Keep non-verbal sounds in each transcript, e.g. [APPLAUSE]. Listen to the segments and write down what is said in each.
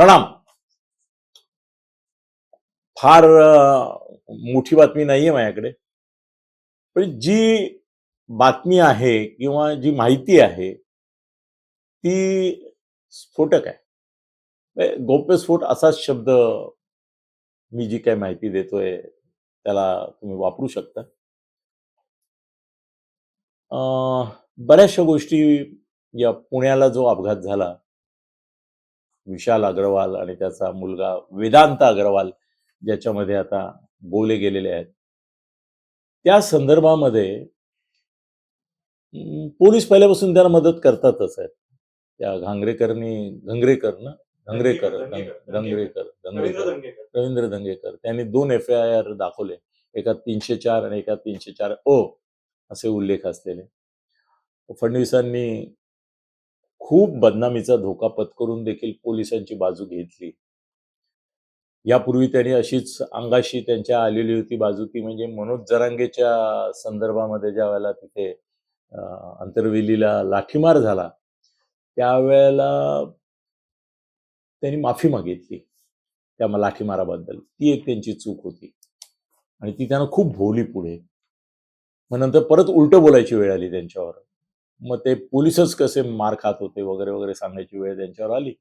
प्रणाम। फार मोठी बातमी नाहीये माझ्याकडे पण जी बातमी आहे किंवा जी माहिती आहे ती स्फोटक आहे. म्हणजे गोप्यस्फोट गौप्यस्फोट असाच शब्द मी जी काही माहिती देतोय त्याला तुम्ही वापरू शकता. बऱ्याचशा गोष्टी या पुण्याला जो अपघात झाला विशाल अग्रवाल आणि त्याचा मुलगा वेदांत अग्रवाल ज्याच्यामध्ये आता बोले गेलेले आहेत. त्या संदर्भामध्ये पोलीस पहिल्यापासून त्याला मदत करतातच आहेत. त्या घांगरेकरनी घंगरेकर ना? घंगरेकर दंगेकर, दंगरेकर रवींद्र दंगेकर त्यांनी दोन एफ आय आर दाखवले. एका तीनशे चार आणि एका तीनशे चार ओ असे उल्लेख असलेले. फडणवीसांनी खूप बदनामीचा धोका पत्करून देखील पोलिसांची बाजू घेतली. यापूर्वी त्यांनी अशीच अंगाशी त्यांच्या आलेली होती बाजू. ती म्हणजे मनोज जरांगेच्या संदर्भामध्ये ज्या वेळेला तिथे अंतर्वेलीला अंतरवेलीला लाठीमार झाला त्यावेळेला त्यांनी माफी मागितली त्या लाठीमाराबद्दल. ती एक त्यांची चूक होती. आणि ती त्यांना खूप भोवली पुढे. मग नंतर परत उलट बोलायची वेळ आली त्यांच्यावर. मग ते पोलिसच कसे मार खात होते वगैरे वगैरे सांगायची वेळ त्यांच्यावर आली.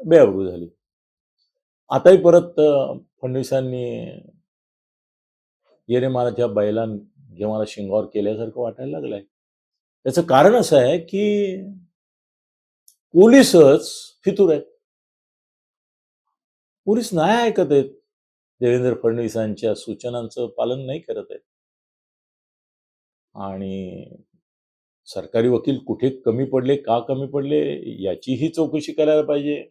बेअबरू झाली. आताही परत फडणवीसांनी येणे माराच्या बैलां घेऊन मला शिंगावर केल्यासारखं वाटायला लागलंय. त्याचं कारण असं आहे की पोलीसच फितूर आहेत. पोलीस नाही ऐकत आहेत. देवेंद्र फडणवीसांच्या सूचनांचं पालन नाही करत आहेत. आणि सरकारी वकील कुठे कमी पडले का कमी पडले याचीही चौकशी करायला पाहिजे.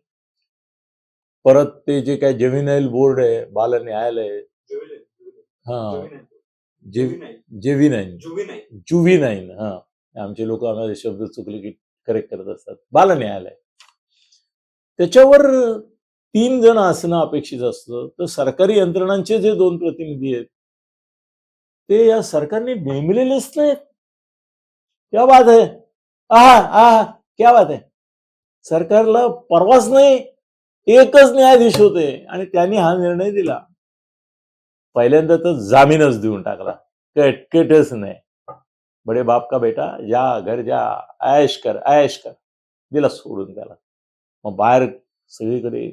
परत ते जे काय जेव्हिनाईल बोर्ड आहे बाल न्यायालय हा. जुविनाईल, जे जुविनाईल, जेव्ही नाईन जुविनाईल. जुव्ही नाईन हा. आमचे लोक आम्हाला शब्द चुकले की करेक्ट करत असतात. बाल न्यायालय. त्याच्यावर तीन जण असणं अपेक्षित असतं. तर सरकारी यंत्रणांचे जे दोन प्रतिनिधी आहेत ते या सरकारने नेमलेलेच नाहीत. क्या बात है? आहा आहा क्या बात आहे सरकारला परवाच नाही एकच न्यायाधीश होते आणि त्यांनी हा निर्णय दिला. पहिल्यांदा तर जामीनच देऊन टाकला. कटकटच नाही. बडे बाप का बेटा जा घर जा ऐश कर ऐश कर. दिला सोडून त्याला. मग बाहेर सगळीकडे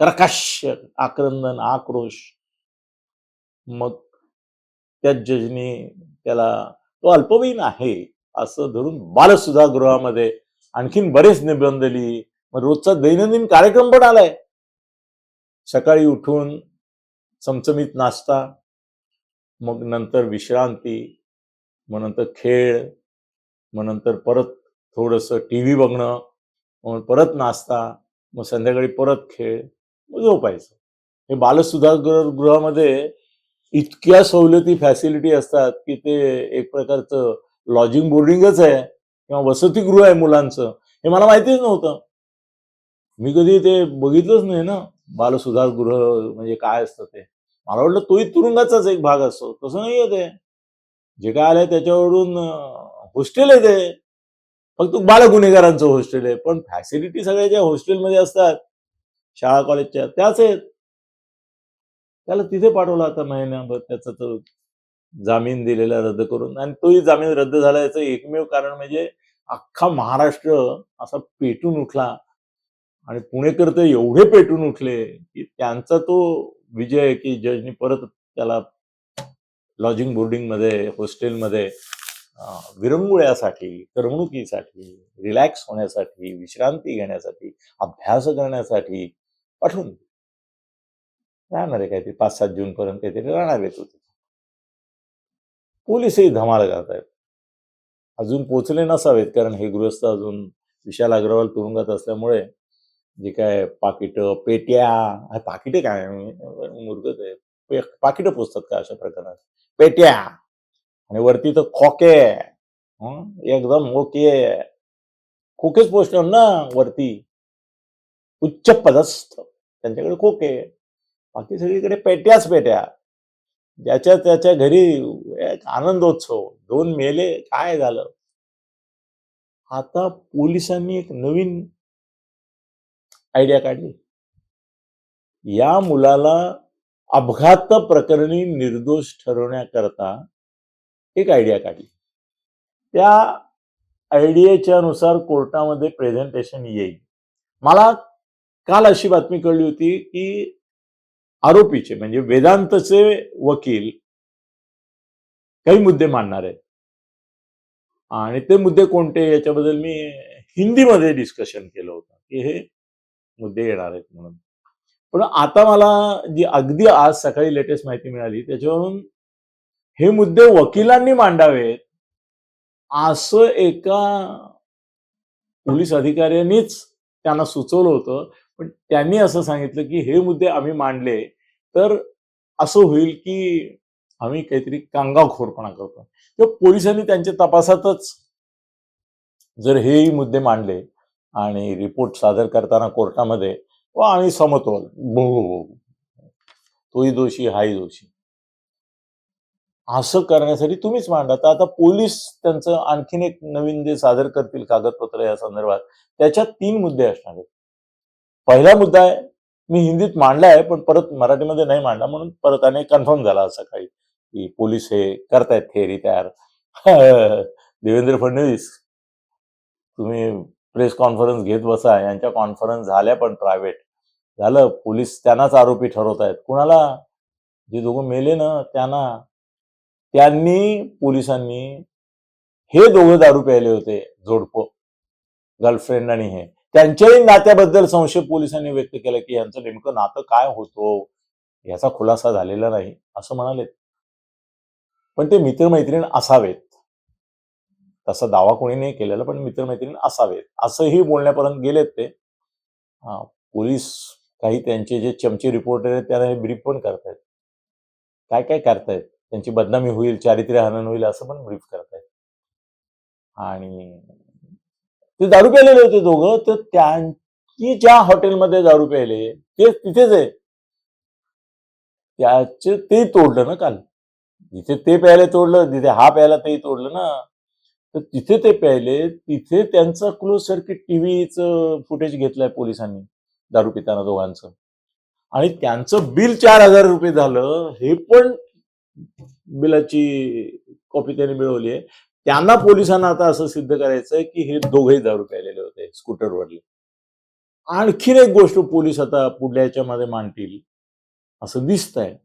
कर्काश्य आक्रंदन आक्रोश. मग त्या जजनी त्याला तो अल्पवयीन आहे असं धरून बालसुधागृहामध्ये आणखीन बरेच निबंध लिही मग रोजचा दैनंदिन कार्यक्रम पण आलाय. सकाळी उठून चमचमीत नाश्ता मग नंतर विश्रांती मग नंतर खेळ मग नंतर परत थोडंसं टी व्ही बघणं मग परत नाश्ता मग संध्याकाळी परत खेळ मग झोपायचं. हे बालसुधागृहामध्ये इतक्या सवलती फॅसिलिटी असतात की ते एक प्रकारचं लॉजिंग बोर्डिंगच आहे किंवा वसतिगृह आहे मुलांचं हे मला माहितीच नव्हतं. मी कधी ते बघितलंच नाही ना बालसुधारगृह म्हणजे काय असतं ते. मला वाटलं तोही तुरुंगाचाच एक भाग असतो तसं नाहीये ते. जे काय आलंय त्याच्यावरून हॉस्टेल आहे ते. फक्त बालगुन्हेगारांचं हॉस्टेल आहे पण फॅसिलिटी सगळ्या ज्या हॉस्टेलमध्ये असतात शाळा कॉलेजच्या त्याच आहेत. त्याला तिथे पाठवला आता महिन्याभर त्याचा तो जामीन दिलेला रद्द करून आणि तोही जामीन रद्द झाला याचं एकमेव कारण म्हणजे अख्खा महाराष्ट्र असा पेटून उठला आणि पुणेकर तर एवढे पेटून उठले की त्यांचा तो विजय आहे की जजनी परत त्याला लॉजिंग बोर्डिंगमध्ये हॉस्टेलमध्ये विरंगुळ्यासाठी करमणुकीसाठी रिलॅक्स होण्यासाठी विश्रांती घेण्यासाठी अभ्यास करण्यासाठी पाठवून राहणार आहे काहीतरी पाच सात जूनपर्यंत काहीतरी राहणार आहेत होते पोलीसही धमाल करतायत. अजून पोचले नसावेत कारण हे गृहस्थ अजून विशाल अग्रवाल तुरुंगात असल्यामुळे जे काय पाकिटं पेट्या हा, पाकिटे काय? मूर्खच आहे पाकिटं पोचतात का अशा प्रकारात? पेट्या. आणि वरती तर खोके. एकदम ओके खोकेच पोचणार ना वरती. उच्च पदस्थ. त्यांच्याकडे खोके. बाकी सगळीकडे पेट्याच पेट्या. ज्याच्या त्याच्या घरी एक आनंदोत्सव दोन मेले काय झालं? आता पोलिसांनी एक नवीन आयडिया काढली. या मुलाला अपघात प्रकरणी निर्दोष ठरवण्याकरता एक आयडिया काढली. त्या आयडियाच्या नुसार कोर्टामध्ये प्रेझेंटेशन येईल. मला काल अशी बातमी कळली होती की आरोपीचे म्हणजे वेदांतचे वकील काही मुद्दे मांडणार आहेत. आणि ते मुद्दे कोणते याच्याबद्दल मी हिंदीमध्ये डिस्कशन केलं होतं की हे मुद्दे येणार आहेत म्हणून. पण आता मला जी अगदी आज सकाळी लेटेस्ट माहिती मिळाली त्याच्यावरून हे मुद्दे वकिलांनी मांडावेत असं एका पोलीस अधिकाऱ्यांनीच त्यांना सुचवलं होतं. पण त्यांनी असं सांगितलं की हे मुद्दे आम्ही मांडले तर असं होईल की आम्ही काहीतरी कांगाखोरपणा करतो. तर पोलिसांनी त्यांच्या तपासातच जर हेही मुद्दे मांडले आणि रिपोर्ट सादर करताना कोर्टामध्ये व आम्ही समतोल. तोही दोषी हाही दोषी. असं करण्यासाठी तुम्हीच मांडा. तर आता पोलीस त्यांचं आणखीन एक नवीन जे सादर करतील कागदपत्र या संदर्भात त्याच्यात तीन मुद्दे असणार आहेत. पहिला मुद्दा आहे मी हिंदीत मांडला आहे पण परत मराठीमध्ये नाही मांडला म्हणून परत आणि कन्फर्म झाला असं सकाळी की पोलीस हे करतायत थेअरी तयार. [LAUGHS] देवेंद्र फडणवीस तुम्ही प्रेस कॉन्फरन्स घेत बसा यांच्या कॉन्फरन्स झाल्या पण प्रायव्हेट झालं पोलीस त्यांनाच आरोपी ठरवत आहेत कुणाला? जे दोघं मेले ना त्यांना. त्यांनी पोलिसांनी हे दोघं दारू प्यायले होते जोडपं गर्लफ्रेंड आणि हे. त्यांच्याही नात्याबद्दल संशय पोलिसांनी व्यक्त केला की यांचं नेमकं नातं काय होतो? याचा खुलासा झालेला नाही असं म्हणाले पण ते मित्रमैत्रीण असावेत. तसा दावा कोणी नाही केलेला पण मित्रमैत्रीण असावेत. असंही बोलण्यापर्यंत गेलेत ते. पोलीस काही त्यांचे जे चमचे रिपोर्टर आहेत त्यांना हे ब्रीफ पण करतायत. काय काय करतायत? त्यांची बदनामी होईल चारित्र्य हनन होईल असं पण ब्रीफ करतायत. आणि ते दारू प्यायलेले होते दोघं तर त्यांची ज्या हॉटेलमध्ये दारू प्यायले ते तिथेच आहे. त्याचे ते तोडलं ना काल. जिथे ते प्यायले तोडलं तिथे हा प्यायला तेही तोडलं ना तर तिथे ते प्यायले तिथे त्यांचं क्लोज सर्किट टीव्हीचं फुटेज घेतलंय पोलिसांनी दारू पिताना दोघांचं. आणि त्यांचं बिल चार हजार रुपये झालं हे पण बिलाची कॉपी त्यांनी मिळवली आहे. त्यांना पोलिसांना आता असं सिद्ध करायचं की हे दोघेही दारू प्यायलेले होते स्कूटरवरले. आणखीन एक गोष्ट पोलीस आता पुढल्या याच्यामध्ये मांडतील असं दिसतंय.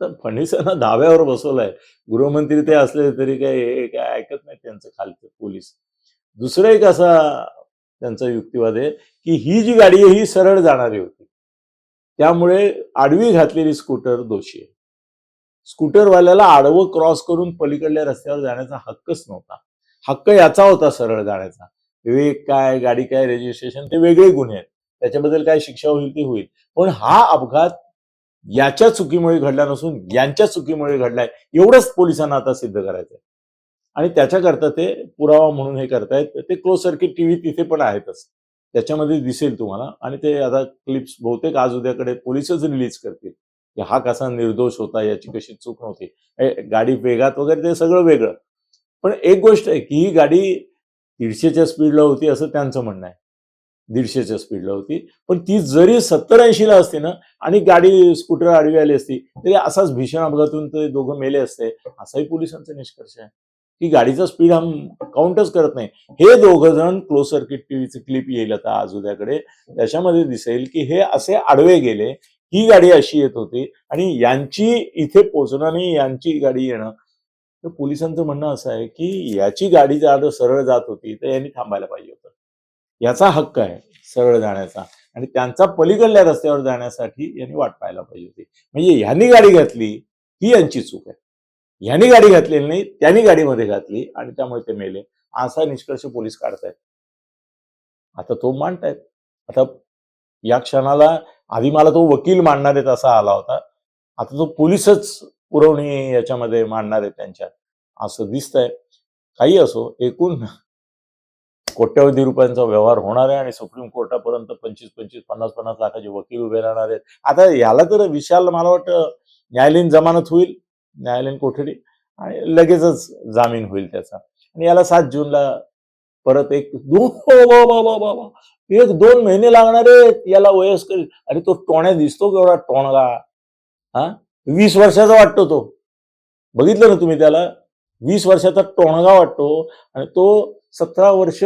तर फडणवीसांना धाव्यावर बसवलंय. गृहमंत्री ते असले तरी काय हे काय ऐकत नाही त्यांचं खालचं पोलीस. दुसरं एक असा त्यांचा युक्तिवाद आहे की ही जी गाडी आहे ही सरळ जाणारी होती. त्यामुळे आडवी घातलेली स्कूटर दोषी आहे. स्कूटरवाल्याला आडवं क्रॉस करून पलीकडल्या रस्त्यावर जाण्याचा हक्कच नव्हता. हक्क याचा होता सरळ जाण्याचा. विवेक काय गाडी काय रजिस्ट्रेशन ते वेगळे गुन्हे आहेत. त्याच्याबद्दल काय शिक्षा होईल ती होईल. पण हा अपघात याच्या चुकीमुळे घडला नसून यांच्या चुकीमुळे घडलाय एवढंच पोलिसांना आता सिद्ध करायचंय. आणि त्याच्याकरता ते पुरावा म्हणून हे करतायत. ते क्लोज सर्किट टीव्ही तिथे पण आहेतच. त्याच्यामध्ये दिसेल तुम्हाला. आणि ते आता क्लिप्स बहुतेक आज उद्याकडे पोलिसच रिलीज करतील. की हा कसा निर्दोष होता याची कशी चूक नव्हती. गाडी वेगात वगैरे ते सगळं वेगळं. पण एक गोष्ट आहे की ही गाडी दीडशेच्या स्पीडला होती असं त्यांचं म्हणणं आहे. दीडशेच्या स्पीडला होती. पण ती जरी सत्तर ऐंशीला असते ना आणि गाडी स्कूटर आडवी आली असती तरी असाच भीषण अपघातून ते दोघं मेले असते. असाही पोलिसांचा निष्कर्ष आहे. की गाडीचा स्पीड हा काउंटच करत नाही. हे दोघं जण क्लोज सर्किट टीव्हीचे क्लिप येईल आता आज उद्याकडे त्याच्यामध्ये दिसेल की हे असे आडवे गेले ही गाडी अशी येत होती आणि यांची इथे पोचणं आणि यांची गाडी येणं तर पोलिसांचं म्हणणं असं आहे की याची गाडी जर सरळ जात होती तर यांनी थांबायला पाहिजे होतं. याचा हक्क आहे सरळ जाण्याचा आणि त्यांचा पलीकडल्या रस्त्यावर जाण्यासाठी यांनी वाट पाहायला पाहिजे होती. म्हणजे ह्यांनी गाडी घातली ही यांची चूक आहे. ह्यांनी गाडी घातलेली नाही त्यांनी गाडीमध्ये घातली आणि त्यामुळे ते मेले. असा निष्कर्ष पोलीस काढतायत. आता तो मांडतायत. आता या क्षणाला आधी मला तो वकील मांडणार आहेत असा आला होता. आता तो पोलीसच पुरवणी याच्यामध्ये मांडणार आहेत त्यांच्यात असं दिसतंय. काही असो एकूण कोट्यवधी रुपयांचा व्यवहार होणार आहे आणि सुप्रीम कोर्टापर्यंत पंचवीस पंचवीस पन्नास पन्नास लाखाचे वकील उभे राहणार आहेत. आता याला तर विशाल मला वाटतं न्यायालयीन जमानत होईल न्यायालयीन कोठडी आणि लगेचच जामीन होईल त्याचा. आणि याला सात जूनला परत एक दोन हो, हो, हो, एक दोन महिने लागणारे याला वयस्कर. अरे तो टोण्या दिसतो केवढा टोणगा? हा? वीस वर्षाचा वाटतो तो. बघितलं ना तुम्ही त्याला? वीस वर्षाचा टोणगा वाटतो आणि तो सतरा वर्ष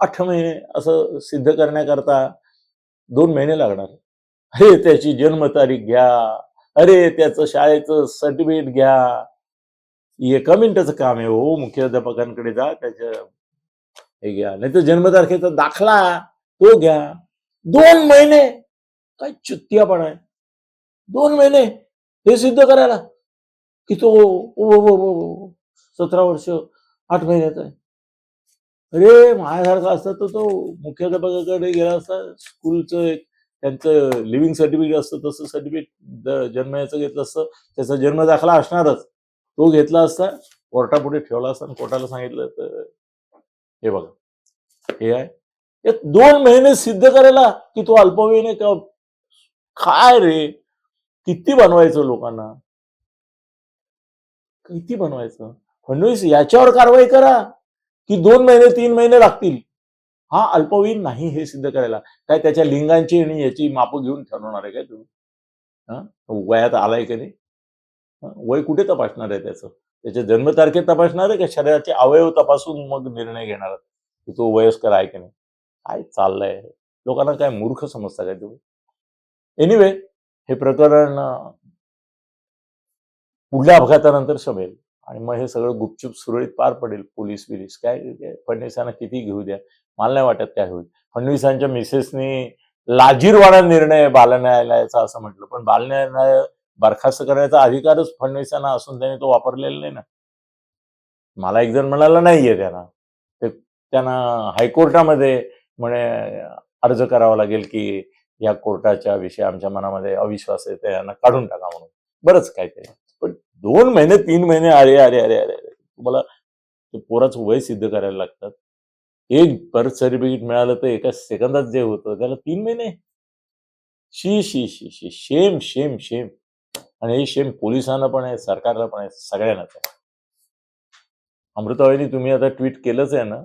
आठ महिने असं सिद्ध करण्याकरता दोन महिने लागणार. अरे त्याची जन्मतारीख घ्या. अरे त्याचं शाळेचं सर्टिफिकेट घ्या. एका मिनिटाचं काम आहे हो मुख्याध्यापकांकडे जा त्याच्या हे घ्या. नाही तर जन्मतारखेचा दाखला तो घ्या. दोन महिने. काय चुत्तियापणा आहे. दोन महिने. हे सिद्ध करायला. की तो ओ- सतरा वर्ष आठ महिन्याचा आहे. अरे माझ्यासारखा असता तर तो मुख्याध्यापकाकडे गेला असता. स्कूलचं एक त्यांचं लिव्हिंग सर्टिफिकेट असतं तसं सर्टिफिकेट जन्माचं घेतलं असतं. त्याचा जन्म दाखला असणारच. तो घेतला असता. कोर्टापुढे ठेवला असता आणि कोर्टाला सांगितलं तर हे बघा. हे आहे. हे दोन महिने सिद्ध करायला की तो अल्पवयीन का? काय रे? किती बनवायचं लोकांना? किती बनवायचं? फडणवीस याच्यावर कारवाई करा की दोन महिने तीन महिने लागतील. हा अल्पवयीन नाही हे सिद्ध करायला. काय त्याच्या लिंगांची आणि याची मापं घेऊन ठरवणार आहे काय तुम्ही? हा? वयात आलाय का नाही? वय कुठे तपासणार आहे त्याचं? त्याच्या जन्मतारखेत तपासणार आहे का शरीराचे अवयव तपासून मग निर्णय घेणार की तो वयस्कर आहे की नाही? काय चाललंय? लोकांना काय मूर्ख समजता काय तुम्ही? एनिवे हे प्रकरण पुढल्या अपघातानंतर समेल आणि मग हे सगळं गुपचूप सुरळीत पार पडेल पोलीस बिलीस. काय फडणवीसांना किती घेऊ द्या? मला नाही वाटत काय होईल. फडणवीसांच्या मिसेसनी लाजीरवाणा निर्णय बालन्यायालयाचा असं म्हटलं. पण बालन्यायालय बरखास्त करण्याचा अधिकारच फडणवीसांना असून त्याने तो वापरलेला नाही ना. मला एक जण म्हणाला नाहीये त्यांना ते त्यांना हायकोर्टामध्ये म्हणे अर्ज करावा लागेल की या कोर्टाच्या विषयी आमच्या मनामध्ये अविश्वास आहे ते यांना काढून टाका म्हणून. बरंच काय ते पण दोन महिने तीन महिने अरे अरे अरे अरे अरे तुम्हाला ते पोराचं वय सिद्ध करायला लागतात. एक बर्थ सर्टिफिकेट मिळालं तर एका सेकंदात जे होतं त्याला तीन महिने. शी शी शी शी शेम शेम शेम आणि हे शेम पोलिसांना पण आहे सरकारला पण आहे सगळ्यांनाच आहे. अमृताबाईंनी तुम्ही आता ट्विट केलंच आहे ना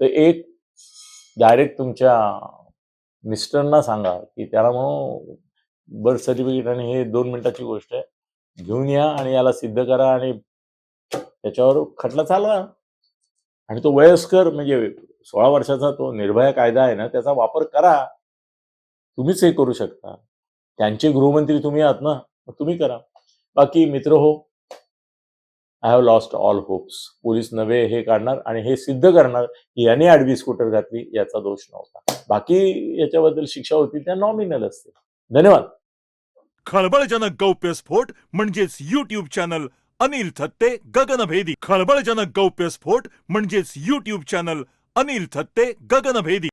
तर एक डायरेक्ट तुमच्या मिस्टरना सांगा की त्याला म्हणून बर्थ सर्टिफिकेट आणि हे दोन मिनिटाची गोष्ट आहे घेऊन या आणि याला सिद्ध करा आणि त्याच्यावर खटला चालवा. आणि तो वयस्कर म्हणजे सोळा वर्षाचा तो निर्भया कायदा आहे ना त्याचा वापर करा. तुम्हीच हे करू शकता. त्यांचे गृहमंत्री तुम्ही आहात ना. मग तुम्ही करा. बाकी मित्र हो I have lost all hopes police नवे हे काढणार आणि हे सिद्ध करणार की याने आडवी स्कूटर घातली याचा दोष नव्हता. बाकी याच्याबद्दल शिक्षा होती त्या नॉमिनल असते धन्यवाद. खळबळजनक गौप्यस्फोट म्हणजेच युट्यूब चॅनल अनिल थत्ते गगनभेदी. खळबळजनक गौप्यस्फोट म्हणजेच युट्यूब चॅनल अनिल थत्ते गगनभेदी.